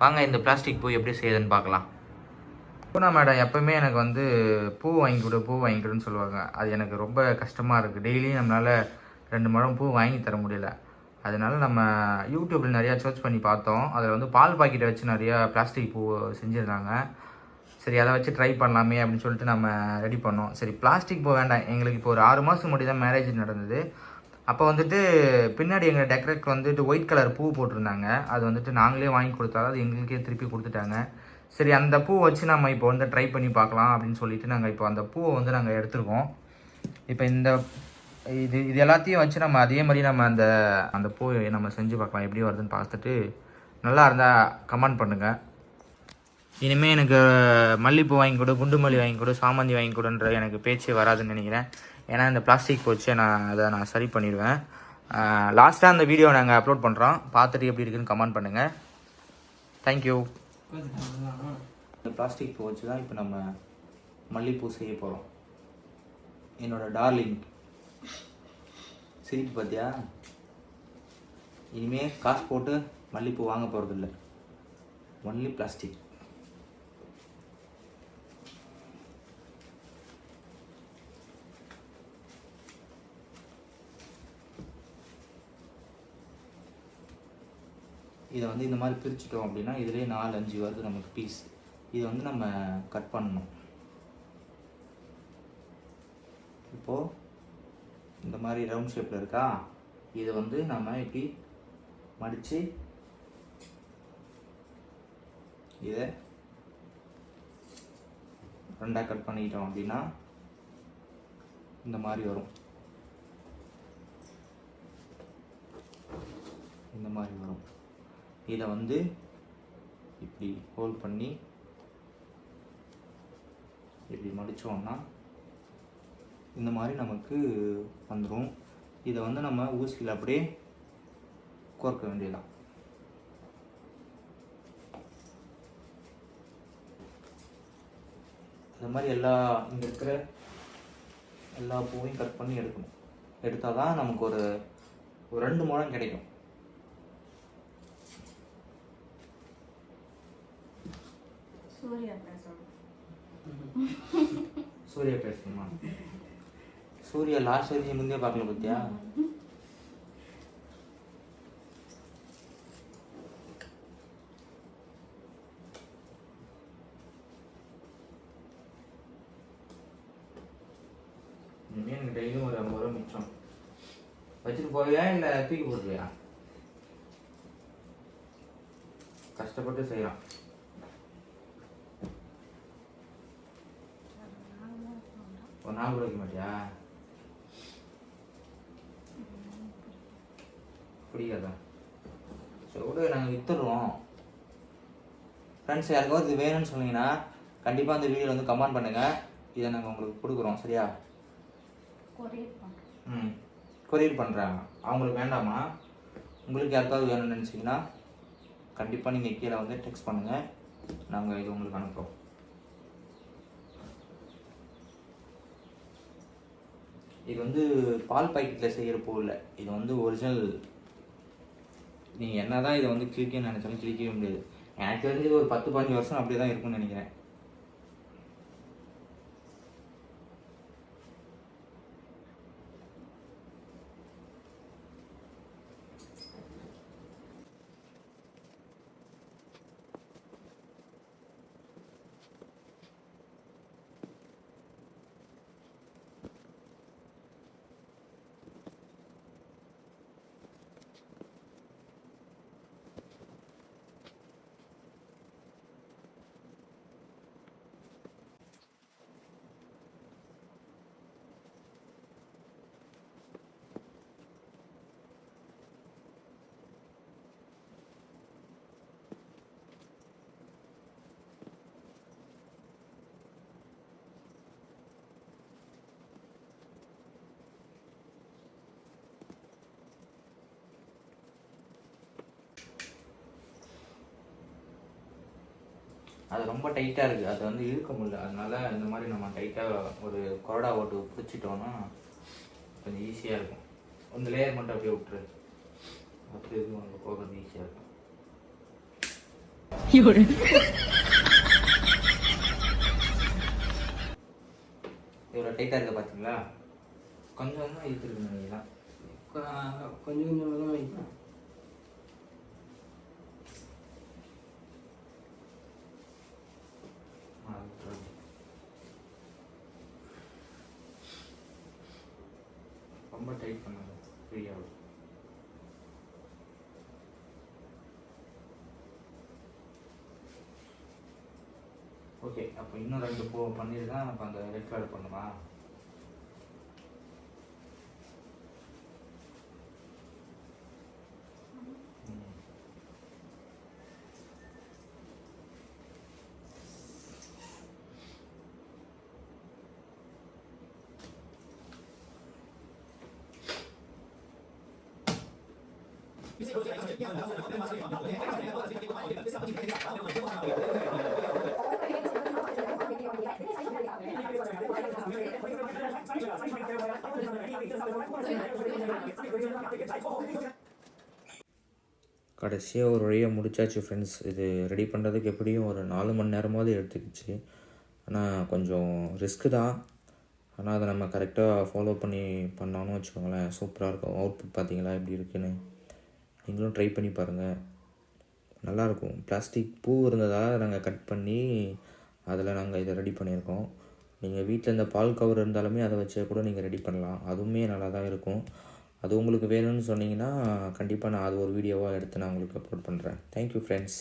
வாங்க இந்த பிளாஸ்டிக் பூ எப்படி செய்யுதுன்னு பார்க்கலாம். பூனா மேடம் எப்பவுமே எனக்கு வந்து பூ வாங்கி கொடு பூ வாங்கி கொடுன்னு சொல்லுவாங்க. அது எனக்கு ரொம்ப கஷ்டமாக இருக்குது டெய்லியும் நம்மளால் ரெண்டு முழம் பூ வாங்கி தர முடியல. அதனால் நம்ம யூடியூப்பில் நிறையா சர்ச் பண்ணி பார்த்தோம். அதில் வந்து பால் பாக்கெட்டை வச்சு நிறையா பிளாஸ்டிக் பூ செஞ்சுருந்தாங்க. சரி அதை வச்சு ட்ரை பண்ணலாமே அப்படின்னு சொல்லிட்டு நம்ம ரெடி பண்ணோம். சரி பிளாஸ்டிக் பூ வேண்டாம். எங்களுக்கு இப்போ ஒரு ஆறு மாதம் முன்னாடி தான் மேரேஜ் நடந்தது. அப்போ வந்துட்டு பின்னாடி எங்கள் டெக்கரேட் வந்துட்டு ஒயிட் கலர் பூ போட்டிருந்தாங்க. அது வந்துட்டு நாங்களே வாங்கி கொடுத்தாலும் அது எங்களுக்கே திருப்பி கொடுத்துட்டாங்க. சரி அந்த பூ வச்சு நம்ம இப்போ வந்து ட்ரை பண்ணி பார்க்கலாம் அப்படின்னு சொல்லிட்டு நாங்கள் இப்போ அந்த பூவை வந்து நாங்கள் எடுத்துருக்கோம். இப்போ இந்த இது இது எல்லாத்தையும் வச்சு நம்ம அதே மாதிரி நம்ம அந்த அந்த பூவை நம்ம செஞ்சு பார்க்கலாம். எப்படி வருதுன்னு பார்த்துட்டு நல்லா இருந்தால் கமெண்ட் பண்ணுங்கள் இனிமேல் எனக்கு மல்லிப்பூ வாங்கி கொடு குண்டு மல்லி வாங்கி கொடு சாமந்தி வாங்கி கொடுன்ற எனக்கு பேச்சே வராதுன்னு நினைக்கிறேன். ஏன்னா இந்த பிளாஸ்டிக் போச்சு நான் அதை நான் சரி பண்ணிடுவேன். லாஸ்ட்டாக அந்த வீடியோ நாங்கள் அப்லோட் பண்ணுறோம் பார்த்துட்டு எப்படி இருக்குன்னு கமெண்ட் பண்ணுங்கள் தேங்க்யூ இந்த பிளாஸ்டிக் பூ வச்சு தான் இப்போ நம்ம மல்லிகைப்பூ செய்ய போகிறோம் என்னோடய டார்லிங் சிரிப்பு பார்த்தியா இனிமேல் காசு போட்டு மல்லிகைப்பூ வாங்க போகிறதில்ல ஒன்லி பிளாஸ்டிக் இதை வந்து இந்த மாதிரி பிரிச்சுட்டோம் அப்படின்னா இதுலேயே நாலு அஞ்சு வருது நமக்கு பீஸ் இதை வந்து நம்ம கட் பண்ணணும். இப்போது இந்த மாதிரி ரவுண்ட் ஷேப்பில் இருக்கா? இதை வந்து நம்ம இப்படி மடித்து இதை ரெண்டாக கட் பண்ணிக்கிட்டோம் அப்படின்னா இந்த மாதிரி வரும். இந்த மாதிரி வரும். இதை வந்து இப்படி ஹோல்ட் பண்ணி இப்படி மடித்தோம்னா இந்த மாதிரி நமக்கு வந்துடும் இதை வந்து நம்ம ஊசியில் அப்படியே கோர்க்க வேண்டியதான் அது மாதிரி எல்லா இங்கே இருக்கிற எல்லா பூவையும் கட் பண்ணி எடுக்கணும். எடுத்தால் தான் நமக்கு ஒரு ஒரு ரெண்டு முழம் கிடைக்கும். சூர்யா பேசணும். சூர்யா பேசணுமா? சூர்யா லாஸ்ட் வரைக்கும் முந்தைய பார்க்கல பத்தியா? எனக்கு டெய்லியும் ஒரு ஐம்பது ரூபா மிச்சம். வச்சுட்டு போவியா இல்லை தூக்கி போட்டுவியா கஷ்டப்பட்டு செய்யலாம். ஒரு நாள் கூட வைக்க மாட்டியா புரியாதா சரி விடு நாங்கள் வித்துடுறோம் ஃப்ரெண்ட்ஸ் யாருக்காவது இது வேணும்னு சொன்னீங்கன்னா கண்டிப்பாக அந்த வீடியோவில் வந்து கமெண்ட் பண்ணுங்கள் இதை நாங்கள் உங்களுக்கு கொடுக்குறோம் சரியா? ம். கொரியர் பண்ணுறாங்க அவங்களுக்கு வேண்டாமா? உங்களுக்கு யாருக்காவது வேணும்னு நினச்சிங்கன்னா கண்டிப்பாக நீங்கள் கீழே வந்து டெக்ஸ்ட் பண்ணுங்கள் நாங்கள் இது உங்களுக்கு அனுப்புகிறோம் இது வந்து பால் பாக்கெட்டில் செய்கிற பூ இல்லை. இது வந்து ஒரிஜினல் நீங்கள் என்ன தான் இதை வந்து கிழிக்கணும்னு நினச்சாலும் கிழிக்கவே முடியாது. எனக்கு தெரிஞ்சது ஒரு பத்து பதினஞ்சு வருஷம் அப்படியே தான் இருக்கும்னு நினைக்கிறேன். அது ரொம்ப டைட்டாக இருக்குது அது வந்து இழுக்க முடியல. அதனால இந்த மாதிரி நம்ம டைட்டாக ஒரு கொரடா ஓட்டு பிடிச்சிட்டோன்னா கொஞ்சம் ஈஸியாக இருக்கும். அந்த லேயர் மட்டும் அப்படியே விட்டுரு. அப்போ எதுவும் அங்கே போகிறது ஈஸியாக இருக்கும். இவ்வளோ டைட்டாக இருக்க பார்த்தீங்களா கொஞ்சம் கொஞ்சமாக இழுத்துருக்கணும் நீங்களாம் கொ- கொஞ்சம் கொஞ்சமாக தான் வைப்பேன் ஆ, விட்டுரு. ரொம்ப டைட் பண்ணாங்க. ஃப்ரீயாகும் ஓகே அப்போ இன்னும் ரெண்டு போ பண்ணிட்டு தான் அப்போ அந்த ரெட் கலர் பண்ணுமா ம். கடைசியாக ஒரு வழியாக முடிச்சாச்சு ஃப்ரெண்ட்ஸ் இது ரெடி பண்ணுறதுக்கு எப்படியும் ஒரு நாலு மணி நேரமாவது எடுத்துக்கிச்சு. ஆனால் கொஞ்சம் ரிஸ்க்கு தான். ஆனால் அதை நம்ம கரெக்டாக ஃபாலோ பண்ணி பண்ணோன்னு வச்சுக்கோங்களேன். சூப்பராக இருக்கும். அவுட்புட் பார்த்தீங்களா? எப்படி இருக்குன்னு. நீங்களும் ட்ரை பண்ணி பாருங்கள் நல்லாயிருக்கும் பிளாஸ்டிக் பூ இருந்ததால் நாங்கள் கட் பண்ணி அதில் நாங்கள் இதை ரெடி பண்ணியிருக்கோம். நீங்கள் வீட்டில் இந்த பால் கவர் இருந்தாலுமே அதை வச்சே கூட நீங்கள் ரெடி பண்ணலாம். அதுவுமே நல்லா தான் இருக்கும். அது உங்களுக்கு வேணும்னு சொன்னீங்கன்னா கண்டிப்பாக நான் அது ஒரு வீடியோவாக எடுத்து நான் உங்களுக்கு அப்லோட் பண்ணுறேன் தேங்க்யூ ஃப்ரெண்ட்ஸ்